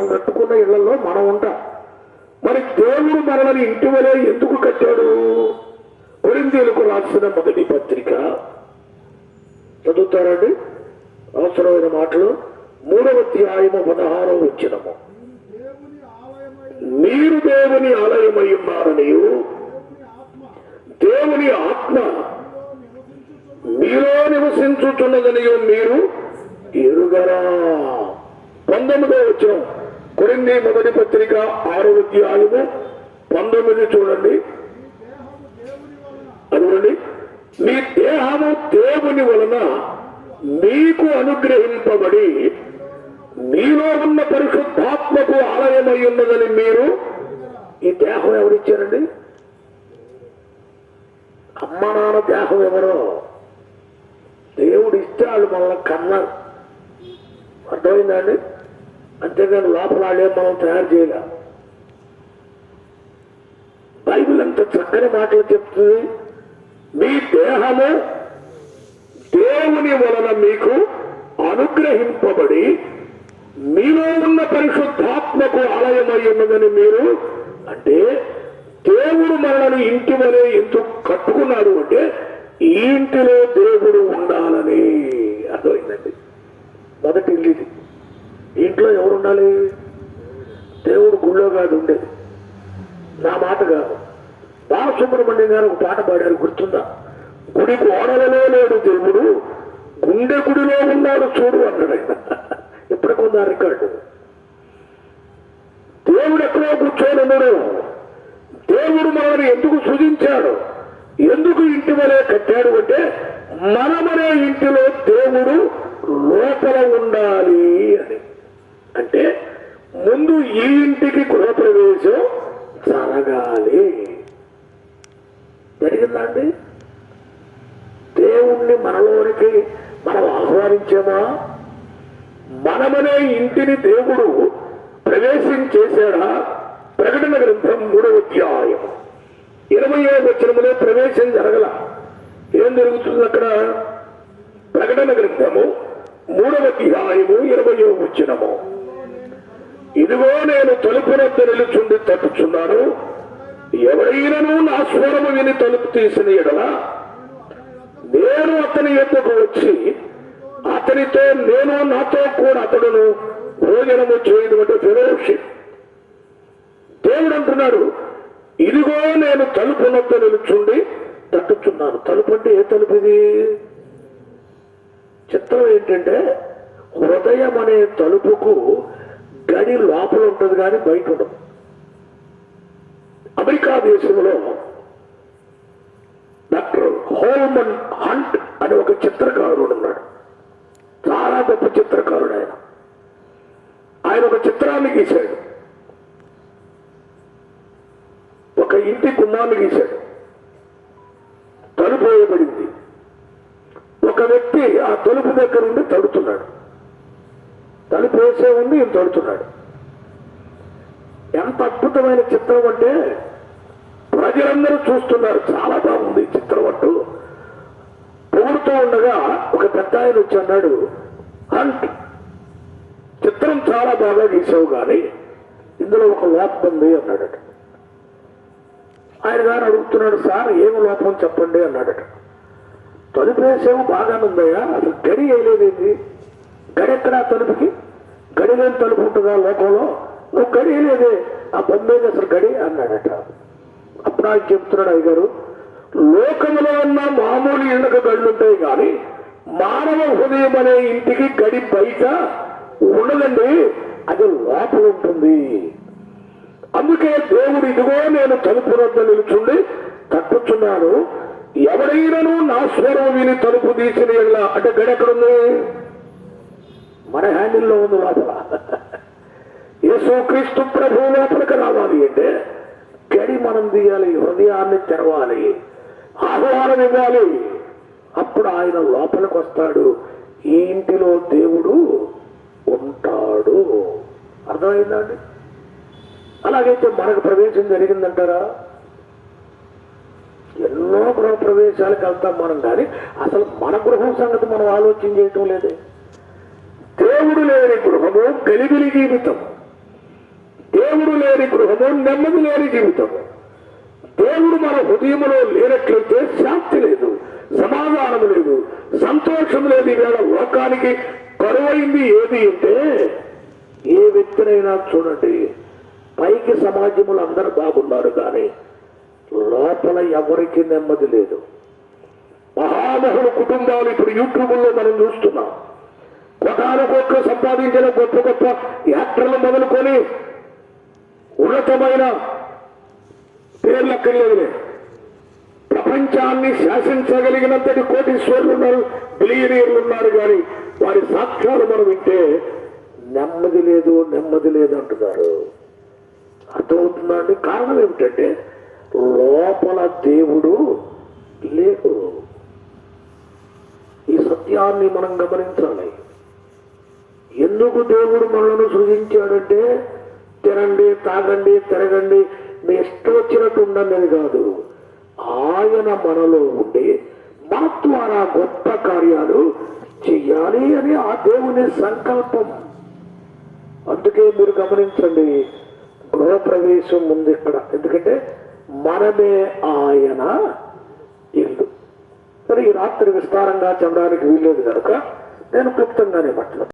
మనం కట్టుకున్న ఇళ్ళలో మనం ఉంటాం. మరి దేవుడు మనల్ని ఇంటి వలె ఎందుకు కట్టాడు? కొరిందేలకు రాసిన మొదటి పత్రిక. చదువుతారండి? అవసరమైన మాటలు. మూడవ అధ్యాయము పదహారో వచ్చినము మీరు దేవుని ఆలయమై ఉన్నారని దేవుని ఆత్మ మీలో నివసించుతున్నదని మీరు ఎరుగరా. పంతొమ్మిదో వచ్చినాం కొరింది మొదటి పత్రిక ఆరో అధ్యాయము పంతొమ్మిది చూడండి. దేహము అదిగోండి. మీ దేహము దేవుని వలన మీకు అనుగ్రహింపబడి మీలో ఉన్న పరిశుద్ధాత్మకు ఆలయమై ఉన్నదని మీరు ఈ దేహం ఎవరిచ్చారండి అమ్మ నాన్న దేహం ఎవరో? దేవుడు ఇష్టాలు మనల్ని కన్నారు. అర్థమైందండి అంతేగాని లోపల వాళ్ళే మనం తయారు చేయలే. బైబిల్ అంత చక్కని మాటలు చెప్తుంది. మీ దేహము దేవుని వలన మీకు అనుగ్రహింపబడి మీలో ఉన్న పరిశుద్ధాత్మకు ఆలయమై ఉన్నదని మీరు అంటే దేవుడు మనల్ని ఇంటి వలె ఎందుకు కట్టుకున్నాడు అంటే ఈ ఇంటిలో దేవుడు ఉండాలని. అర్థమైందండి? మొదటి ఇల్లు ఇది. ఇంట్లో ఎవరు ఉండాలి? దేవుడు గుళ్ళో కాదు ఉండేది నా మాట కాదు. బాలసుబ్రహ్మణ్యం గారు ఒక పాట పాడారు గుర్తుందా? గుడి గోడలలో లేడు దేవుడు గుండె గుడిలో ఉన్నాడు చూడు అన్నాడు ఆయన. ఇప్పటికొందా రికార్డు? దేవుడు ఎక్కడో కూర్చొని ఉన్నాడు. దేవుడు మనల్ని ఎందుకు సృజించాడు? ఎందుకు ఇంటి వలె కట్టాడు అంటే మనమనే ఇంటిలో దేవుడు లోపల ఉండాలి అని. అంటే ముందు ఈ ఇంటికి గృహప్రవేశం జరగాలి. జరిగిందా అండి దేవుణ్ణి మనలోనికి మనం ఆహ్వానించామా? మనమనే ఇంటిని దేవుడు ప్రవేశం చేశాడా? ప్రకటన గ్రంథం మూడవ అధ్యాయం. ఇరవై ఏడు వచ్చినములో ప్రవేశం జరగల. ఏం జరుగుతుంది అక్కడ? ప్రకటన గ్రంథము మూడవ అధ్యాయము ఇరవయో వచ్చినము ఇదిగో నేను తలుపునొద్ద నిలుచుండి తప్పుచున్నాను. ఎవరైనను నా స్వరము విని తలుపు తీసిన ఎడలా నేను అతని యొద్దకు వచ్చి అతనితో నేను నాతో కూడా అతడును భోజనము చేయడం అంటే ఫెలోషిప్ దేవుడు అంటున్నాడు ఇదిగో నేను తలుపునొద్ద నిలుచుండి తట్టుచున్నాను. తలుపు అంటే ఏ తలుపు ఇది? చిత్రం ఏంటంటే హృదయం అనే తలుపుకు గడి లోపల ఉంటుంది కానీ బయట ఉండదు. అమెరికా దేశంలో డాక్టర్ హోల్మన్ హంట్ అనే ఒక చిత్రకారుడు ఉన్నాడు. చాలా గొప్ప చిత్రకారుడు ఆయన. ఆయన ఒక చిత్రాన్ని గీశాడు. ఒక ఇంటి గుమ్మాన్ని గీశాడు. తలుపు వేయబడింది. ఒక వ్యక్తి ఆ తలుపు దగ్గర ఉండి తడుతున్నాడు. తలుపు వేసే ఉంది ఈయన తడుతున్నాడు. ఎంత అద్భుతమైన చిత్రం అంటే ప్రజలందరూ చూస్తున్నారు చాలా బాగుంది ఈ చిత్రం అంటూ. పొగుడుతూ ఉండగా ఒక పెద్ద ఆయన వచ్చి అన్నాడు అంట్ చిత్రం చాలా బాగా గీసావు కానీ ఇందులో ఒక లోపం ఉంది అన్నాడట. ఆయన గారు అడుగుతున్నాడు సార్ ఏమి లోపం చెప్పండి అన్నాడట. తలుపు బాగానుందయ్యా బాగానే అసలు గడి వేయలేదేంటి గడెక్కడ తలుపుకి? గడి తలుపు ఉంటుందా లోకంలో? నువ్వు గడి వేయలేదే ఆ బొమ్మేది అసలు గడి అన్నాడట. అప్పుడు ఆయన చెప్తున్నాడు అయ్య గారు ఉన్న మామూలు ఇళ్ళకు గడులుంటాయి కానీ మానవ హృదయం అనే ఇంటికి గడి బయట ఉండదండి. అది లోపల ఉంటుంది. అందుకే దేవుడు ఇదిగో నేను తలుపు వద్ద నిలుచుండి తట్టుచున్నాను. ఎవరైనాను నా స్వరం విని తలుపు తీసిన అంటే గడెక్కడుంది? బైబిల్లో ఉంది లోపల యేసు క్రీస్తు ప్రభు లోపలికి రావాలి అంటే గడి మనం తీయాలి హృదయాన్ని తెరవాలి ఆహ్వానం ఇవ్వాలి. అప్పుడు ఆయన లోపలికి వస్తాడు. ఈ ఇంటిలో దేవుడు ఉంటాడు. అర్థమైందండి? అలాగైతే మనకు ప్రవేశం జరిగిందంటారా? ఎన్నో గృహ ప్రవేశాలకు వెళ్తాం మనం కానీ అసలు మన గృహం సంగతి మనం ఆలోచన చేయటం లేదే. గృహము గలిబిలి జీవితం. దేవుడు లేని గృహము నెమ్మది లేని జీవితము దేవుడు మన హృదయంలో లేనట్లయితే శాంతి లేదు సమాధానం లేదు సంతోషం లేదు. ఈవేళ లోకానికి కరువైంది ఏది అంటే ఏ వ్యక్తినైనా చూడండి పైకి సమాజంలో అందరూ బాగున్నారు కానీ లోపల ఎవరికి నెమ్మది లేదు. మహామహుల కుటుంబాలు ఇప్పుడు యూట్యూబ్లో మనం చూస్తున్నాం. కొటాను కోట్లు సంపాదించిన గొప్ప గొప్ప యాక్టర్లు మొదలుకొని ఉన్నతమైన పేర్లు అక్కర్లేదులే ప్రపంచాన్ని శాసించగలిగినంతటి కోటీశ్వరులు ఉన్నారు బిలియనీర్లు ఉన్నారు కానీ వారి సాక్ష్యాలు మనం వింటే నెమ్మది లేదు నెమ్మది లేదు అంటున్నారు. అర్థమవుతుందండి? కారణం ఏమిటంటే లోపల దేవుడు లేడు. ఈ సత్యాన్ని మనం గమనించాలి. ఎందుకు దేవుడు మనల్ని సృజించాడంటే తినండి తాగండి తిరగండి మీ ఇష్టం వచ్చినట్టు ఉండనేది కాదు. ఆయన మనలో ఉండి మన ద్వారా గొప్ప కార్యాలు చెయ్యాలి అని ఆ దేవుని సంకల్పం. అందుకే మీరు గమనించండి గృహప్రవేశం ఉంది ఇక్కడ. ఎందుకంటే మనమే ఆయన ఇల్లు సరే ఈ రాత్రి విస్తారంగా చెప్పడానికి వీల్లేదు కనుక నేను క్లుప్తంగానే మాట్లాడు